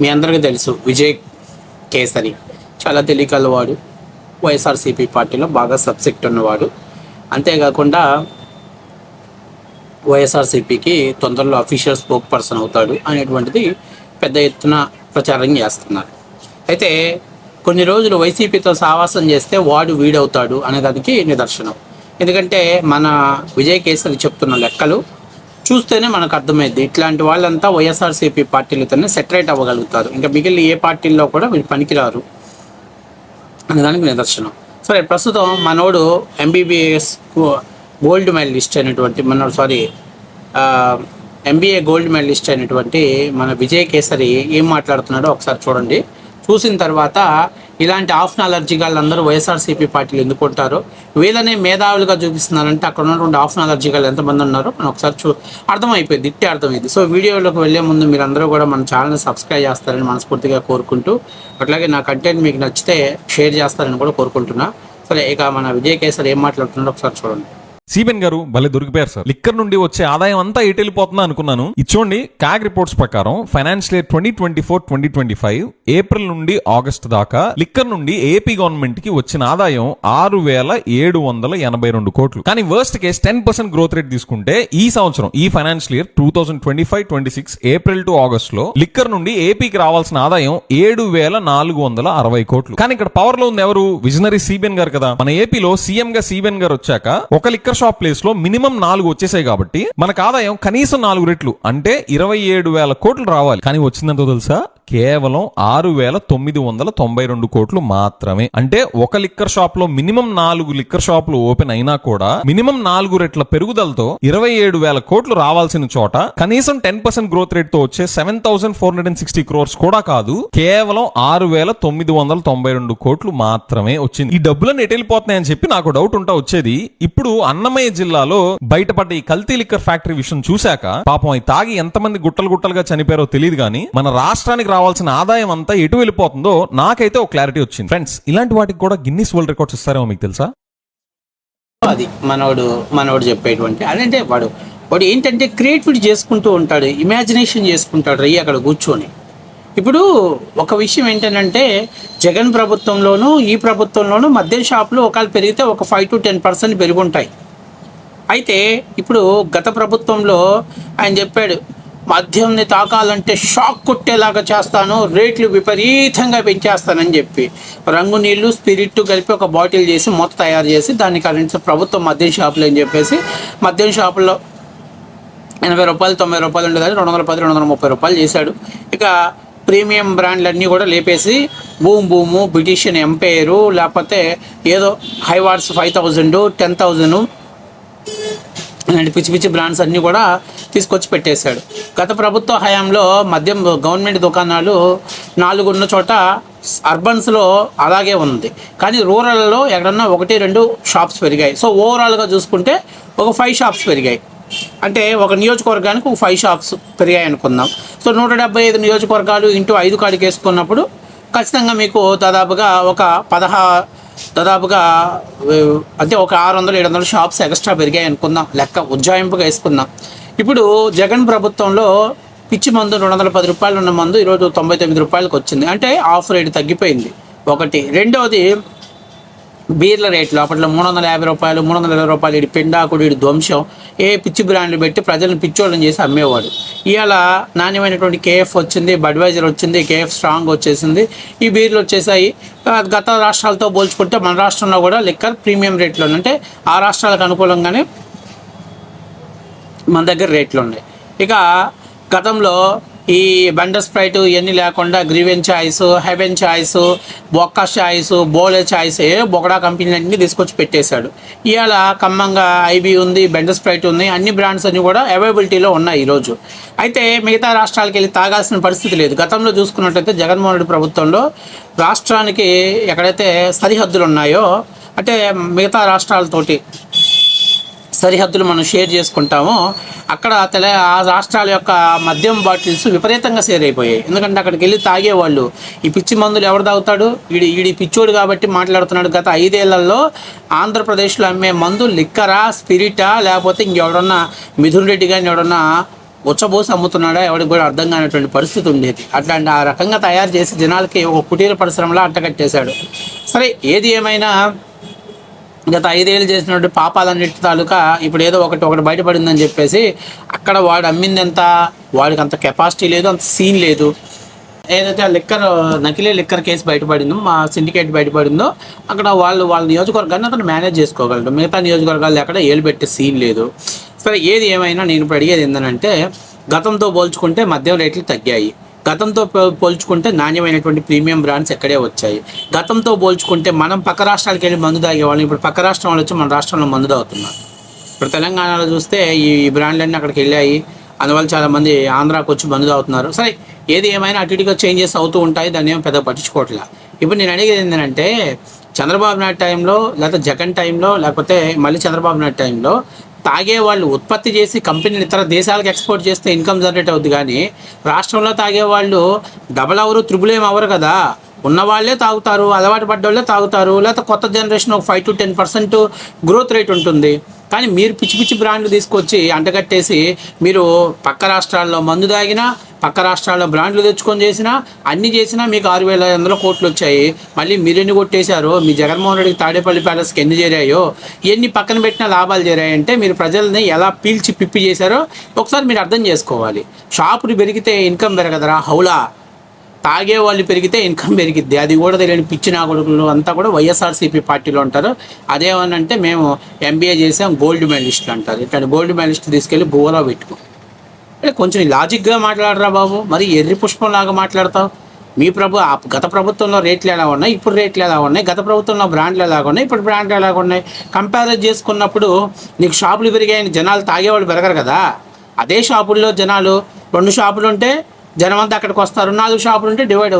మీ అందరికీ తెలుసు విజయ్ కేసరి చాలా తెలియకలవాడు వైఎస్ఆర్సీపీ పార్టీలో బాగా సబ్జెక్ట్ ఉన్నవాడు. అంతేకాకుండా వైఎస్ఆర్సీపీకి తొందరలో అఫీషియల్ స్పోక్ పర్సన్ అవుతాడు అనేటువంటిది పెద్ద ఎత్తున ప్రచారం చేస్తున్నారు. అయితే కొన్ని రోజులు వైసీపీతో సావాసం చేస్తే వాడు వీడవుతాడు అనే దానికి నిదర్శనం. ఎందుకంటే మన విజయ్ కేసరి చెప్తున్న లెక్కలు చూస్తేనే మనకు అర్థమైంది ఇట్లాంటి వాళ్ళంతా వైఎస్ఆర్సీపీ పార్టీలతోనే సెటరేట్ అవ్వగలుగుతారు. ఇంకా మిగిలిన ఏ పార్టీల్లో కూడా వీళ్ళు పనికిరారు అనేదానికి నిదర్శనం. సరే ప్రస్తుతం మనోడు ఎంబీబీఎస్ గోల్డ్ మెడలిస్ట్ అయినటువంటి మనోడు సారీ ఎంబీఏ గోల్డ్ మెడలిస్ట్ అయినటువంటి మన విజయ్ కేసరి ఏం మాట్లాడుతున్నాడో ఒకసారి చూడండి. చూసిన తర్వాత ఇలాంటి ఆఫ్ నాలర్జీ వాళ్ళందరూ వైఎస్ఆర్సీపీ పార్టీలు ఎందుకుంటారో వీళ్ళనే మేధావులుగా చూపిస్తున్నారంటే అక్కడ ఉన్నటువంటి ఆఫ్ నాలర్జీ వాళ్ళు ఎంతమంది ఉన్నారో మనం ఒకసారి చూ అర్థమైపోయింది ఇట్టే అర్థమైంది. సో వీడియోలోకి వెళ్ళే ముందు మీరు అందరూ కూడా మన ఛానల్ని సబ్స్క్రైబ్ చేస్తారని మనస్ఫూర్తిగా కోరుకుంటూ అట్లాగే నా కంటెంట్ మీకు నచ్చితే షేర్ చేస్తారని కూడా కోరుకుంటున్నా. సరే ఇక మన విజయ్ కేసర్ ఏం మాట్లాడుతున్నాడో ఒకసారి చూడండి. సీబెన్ గారు భలే దొరికిపోయారు సార్. లిక్కర్ నుండి వచ్చే ఆదాయం అంతా ఎటు వెళ్ళిపోతుందా అనుకున్నాను. ఇది చూడండి కాగ్ రిపోర్ట్స్ ప్రకారం financial year twenty twenty four twenty twenty five April నుండి ఆగస్ట్ దాకా లిక్కర్ నుండి ఏపీ గవర్నమెంట్కి వచ్చిన ఆదాయం ఆరు వేల ఏడు వందల ఎనభై రెండు కోట్లు. కానీ worst case ten percent growth rate తీసుకుంటే ఈ సంవత్సరం ఈ financial year two thousand twenty five twenty six April to ఆగస్ట్లో లిక్కర్ నుండి ఏపీకి రావాల్సిన ఆదాయం ఏడు వేల నాలుగు వందల అరవై కోట్లు. కానీ ఇక్కడ పవర్లో ఉంది ఎవరు? విజనరీ సీబెన్ గారు కదా. మన ఏపీలో సీఎం గా సీబెన్ గారు వచ్చాక ఒక లిక్కర్ షాప్ ప్లేస్లో మినిమం నాలుగు వచ్చేసాయి కాబట్టి మనకు ఆదాయం కనీసం నాలుగు రెట్లు అంటే ఇరవై ఏడు వేల కోట్లు రావాలి. కానీ వచ్చిందంతో తెలుసా? కేవలం ఆరు వేల తొమ్మిది వందల తొంభై రెండు కోట్లు మాత్రమే. అంటే ఒక లిక్కర్ షాప్లో మినిమం నాలుగు లిక్కర్ షాపులు ఓపెన్ అయినా కూడా మినిమం నాలుగు రెట్ల పెరుగుదలతో ఇరవై ఏడు వేల కోట్లు రావాల్సిన చోట కనీసం టెన్ పర్సెంట్ గ్రోత్ రేట్తో వచ్చే seven thousand four hundred and sixty crores కూడా కాదు కేవలం ఆరు వేల తొమ్మిది వందల తొంభై రెండు కోట్లు మాత్రమే వచ్చింది. ఈ డబ్బులను ఎటు చెప్పి నాకు డౌట్ ఉంటా వచ్చేది. ఇప్పుడు అన్నమయ్య జిల్లాలో బయటపడ్డ ఈ కల్తీ లిక్కర్ ఫ్యాక్టరీ విషయం చూశాక పాపం అవి తాగి ఎంతమంది గుట్టలు గుట్టలుగా చనిపోయారో తెలియదు కానీ మన రాష్ట్రానికి రావాల్సిన ఆదాయం అంతా ఎటు వెళ్ళిపోతుందో నాకైతే ఒక క్లారిటీ వచ్చింది. ఫ్రెండ్స్ ఇలాంటి వాటికి కూడా గిన్నిస్ వరల్డ్ రికార్డ్స్ ఇస్తారేమో మీకు తెలుసా? అది మనోడు మనోడు చెప్పేటువంటి. అదంటే వాడు వాడు ఏంటంటే క్రియేటివిటీ చేసుకుంటూ ఉంటాడు ఇమాజినేషన్ చేసుకుంటాడు రయ్యి అక్కడ కూర్చొని. ఇప్పుడు ఒక విషయం ఏంటంటే జగన్ ప్రభుత్వంలోనూ ఈ ప్రభుత్వంలోనూ మద్యం షాపులు ఒకవేళ పెరిగితే ఒక ఫైవ్ టు టెన్ పర్సెంట్ పెరుగుంటాయి. అయితే ఇప్పుడు గత ప్రభుత్వంలో ఆయన చెప్పాడు మద్యంని తాకాలంటే షాక్ కొట్టేలాగా చేస్తాను రేట్లు విపరీతంగా పెంచేస్తానని చెప్పి. రంగు నీళ్ళు స్పిరిట్ కలిపి ఒక బాటిల్ చేసి మొత్తం తయారు చేసి దాన్ని కరెంట్ ప్రభుత్వం మద్యం షాపులు అని చెప్పేసి మద్యం షాపుల్లో ఎనభై రూపాయలు తొంభై రూపాయలు ఉండేదాన్ని రెండు వందల పది రెండు వందల ముప్పై రూపాయలు చేశాడు. ఇక ప్రీమియం బ్రాండ్లు అన్నీ కూడా లేపేసి బూమ్ బూము బ్రిటిషియన్ ఎంపైరు లేకపోతే ఏదో Haywards five thousand ten thousand అలాంటి పిచ్చి పిచ్చి బ్రాండ్స్ అన్నీ కూడా తీసుకొచ్చి పెట్టేశాడు. గత ప్రభుత్వ హయాంలో మద్యం గవర్నమెంట్ దుకాణాలు నాలుగు ఉన్న చోట అర్బన్స్లో అలాగే ఉంది. కానీ రూరల్లో ఎక్కడన్నా ఒకటి రెండు షాప్స్ పెరిగాయి. సో ఓవరాల్గా చూసుకుంటే ఒక ఫైవ్ షాప్స్ పెరిగాయి. అంటే ఒక నియోజకవర్గానికి ఒక ఫైవ్ షాప్స్ పెరిగాయి అనుకుందాం. సో నూట డెబ్బై ఐదు నియోజకవర్గాలు ఇంటూ ఐదు కాడికి వేసుకున్నప్పుడు ఖచ్చితంగా మీకు దాదాపుగా ఒక పదహా దాదాపుగా అంటే ఒక ఆరు వందలు ఏడు వందల షాప్స్ ఎక్స్ట్రా పెరిగాయి అనుకుందాం. లెక్క ఉజ్జాయింపుగా వేసుకుందాం. ఇప్పుడు జగన్ ప్రభుత్వంలో పిచ్చి మందు రెండు వందల పది రూపాయలు ఉన్న మందు ఈరోజు తొంభై తొమ్మిది రూపాయలకు వచ్చింది. అంటే ఆఫ్ రేట్ తగ్గిపోయింది. ఒకటి. రెండవది బీర్ల రేట్లు అప్పట్లో మూడు వందల యాభై రూపాయలు మూడు వందల ఇరవై రూపాయలు. ఇటు పిండాకుడు ఇటు ధ్వంసం. ఏ పిచ్చి బ్రాండ్లు పెట్టి ప్రజలను పిచ్చోళ్ళని చేసి అమ్మేవాడు. ఇవాళ నాణ్యమైనటువంటి కేఎఫ్ వచ్చింది బడ్వైజర్ వచ్చింది కేఎఫ్ స్ట్రాంగ్ వచ్చేసింది. ఈ బీర్లు వచ్చేసాయి. గత రాష్ట్రాలతో పోల్చుకుంటే మన రాష్ట్రంలో కూడా లిక్కర్ ప్రీమియం రేట్లో అంటే ఆ రాష్ట్రాలకు అనుకూలంగానే మన దగ్గర రేట్లు ఉన్నాయి. ఇక గతంలో ఈ బండర్ స్ప్రైట్ ఇవన్నీ లేకుండా గ్రీవెన్ చాయిస్ హెవెన్ చాయిస్ బొక్క చాయిస్ బోలే చాయిస్ ఏ బొకడా కంపెనీలు అన్నీ తీసుకొచ్చి పెట్టేశాడు. ఇవాళ ఖమ్మంగా ఐబీ ఉంది బెండర్ స్ప్రైట్ ఉంది అన్ని బ్రాండ్స్ అన్నీ కూడా అవైలబిలిటీలో ఉన్నాయి ఈరోజు అయితే మిగతా రాష్ట్రాలకు వెళ్ళి తాగాల్సిన పరిస్థితి లేదు. గతంలో చూసుకున్నట్టయితే జగన్మోహన్ రెడ్డి ప్రభుత్వంలో రాష్ట్రానికి ఎక్కడైతే సరిహద్దులు ఉన్నాయో అంటే మిగతా రాష్ట్రాలతోటి సరిహద్దులు మనం షేర్ చేసుకుంటామో అక్కడ తెల ఆ రాష్ట్రాల యొక్క మద్యం బాటిల్స్ విపరీతంగా సేర్ అయిపోయాయి. ఎందుకంటే అక్కడికి వెళ్ళి తాగేవాళ్ళు. ఈ పిచ్చి మందులు ఎవరు తాగుతాడు? ఈడి ఈడి పిచ్చోడు కాబట్టి మాట్లాడుతున్నాడు. గత ఐదేళ్ళలో ఆంధ్రప్రదేశ్లో అమ్మే మందు లిక్కరా స్పిరిటా లేకపోతే ఇంకెవడన్నా మిథున్ రెడ్డి కానీ ఎవడన్నా ఉచ్చబోసి అమ్ముతున్నాడా? ఎవరికి కూడా అర్థం కానటువంటి పరిస్థితి ఉండేది. అట్లాంటి ఆ రకంగా తయారు చేసి జనాలకి ఒక కుటీర పరిశ్రమలో అట్టకట్టేశాడు సరే ఏది ఏమైనా గత ఐదేళ్ళు చేసినటువంటి పాపాలన్నిటి తాలూకా ఇప్పుడు ఏదో ఒకటి ఒకటి బయటపడిందని చెప్పేసి అక్కడ వాడు అమ్మింది ఎంత వాడికి అంత కెపాసిటీ లేదు అంత సీన్ లేదు. ఏదైతే ఆ లిక్కర్ నకిలీ లిక్కర్ కేసు బయటపడిందో మా సిండికేట్ బయటపడిందో అక్కడ వాళ్ళు వాళ్ళ నియోజకవర్గాన్ని అతను మేనేజ్ చేసుకోగలడు. మిగతా నియోజకవర్గాలు ఎక్కడ ఏలు పెట్టే సీన్ లేదు. సరే ఏది ఏమైనా నేను ఇప్పుడు అడిగేది ఏంటంటే గతంతో పోల్చుకుంటే మద్యం రేట్లు తగ్గాయి. గతంతో పో- పోల్చుకుంటే నాణ్యమైనటువంటి ప్రీమియం బ్రాండ్స్ ఎక్కడే వచ్చాయి. గతంతో పోల్చుకుంటే మనం పక్క రాష్ట్రాలకు వెళ్ళి మందు తాగేవాళ్ళం ఇప్పుడు పక్క రాష్ట్రం వాళ్ళు వచ్చి మన రాష్ట్రంలో మందు తాగుతున్నారు. ఇప్పుడు తెలంగాణలో చూస్తే ఈ బ్రాండ్లన్నీ అక్కడికి వెళ్ళాయి. అందువల్ల చాలామంది ఆంధ్రాకు వచ్చి మందు తాగుతున్నారు. సరే ఏది ఏమైనా అటు ఇటుగా చేంజెస్ అవుతూ ఉంటాయి. దాన్ని ఏం పెద్ద పట్టించుకోవట్లా. ఇప్పుడు నేను అడిగేది ఏంటంటే చంద్రబాబు నాయుడు టైంలో లేకపోతే జగన్ టైంలో లేకపోతే మళ్ళీ చంద్రబాబు నాయుడు టైంలో తాగే వాళ్ళు ఉత్పత్తి చేసి కంపెనీలు ఇతర దేశాలకు ఎక్స్పోర్ట్ చేస్తే ఇన్కమ్ జనరేట్ అవుద్ది కానీ రాష్ట్రంలో తాగే వాళ్ళు డబల్ అవరు త్రిబుల్ ఏం అవరు కదా. ఉన్న వాళ్ళే తాగుతారు అలవాటు పడ్డోళ్ళే తాగుతారు లేకపోతే కొత్త జనరేషన్ ఒక five to ten percent growth rate ఉంటుంది. కానీ మీరు పిచ్చి పిచ్చి బ్రాండ్లు తీసుకొచ్చి అంటగట్టేసి మీరు పక్క రాష్ట్రాల్లో మందు తాగినా పక్క రాష్ట్రాల్లో బ్రాండ్లు తెచ్చుకొని చేసినా అన్ని చేసినా మీకు ఆరు వేల ఐదు వందల కోట్లు వచ్చాయి. మళ్ళీ మీరు ఎన్ని కొట్టేశారో? మీ జగన్మోహన్ రెడ్డికి తాడేపల్లి ప్యాలెస్కి ఎన్ని చేరాయో? ఎన్ని పక్కన పెట్టిన లాభాలు చేరాయంటే మీరు ప్రజల్ని ఎలా పీల్చి పిప్పి చేశారో ఒకసారి మీరు అర్థం చేసుకోవాలి. షాపులు పెరిగితే ఇన్కమ్ పెరగదరా హౌలా. తాగే వాళ్ళు పెరిగితే ఇన్కమ్ పెరిగిద్ది. అది కూడా తెలియని పిచ్చి నాగొడుకులు అంతా కూడా వైఎస్ఆర్సీపీ పార్టీలో ఉంటారు. అదేమనంటే మేము ఎంబీఏ చేసాం గోల్డ్ మెడలిస్టులు అంటారు. ఇట్లాంటి గోల్డ్ మెడలిస్ట్ తీసుకెళ్ళి బువ్వలో పెట్టుకో. అంటే కొంచెం లాజిక్గా మాట్లాడరా బాబు. మరి ఎర్రి పుష్పం లాగా మాట్లాడతావు. మీ ప్రభు ఆ గత ప్రభుత్వంలో రేట్లు ఎలా ఉన్నాయి? ఇప్పుడు రేట్లు ఎలా ఉన్నాయి? గత ప్రభుత్వంలో బ్రాండ్లు ఎలా ఉన్నాయి? ఇప్పుడు బ్రాండ్లు ఎలా ఉన్నాయి? కంపేర్ చేసుకున్నప్పుడు నీకు షాపులు పెరిగాయని జనాలు తాగేవాళ్ళు పెరగరు కదా. అదే షాపుల్లో జనాలు రెండు షాపులు ఉంటే జనం అంతా అక్కడికి వస్తారు. నాలుగు షాపులు ఉంటే డివైడ్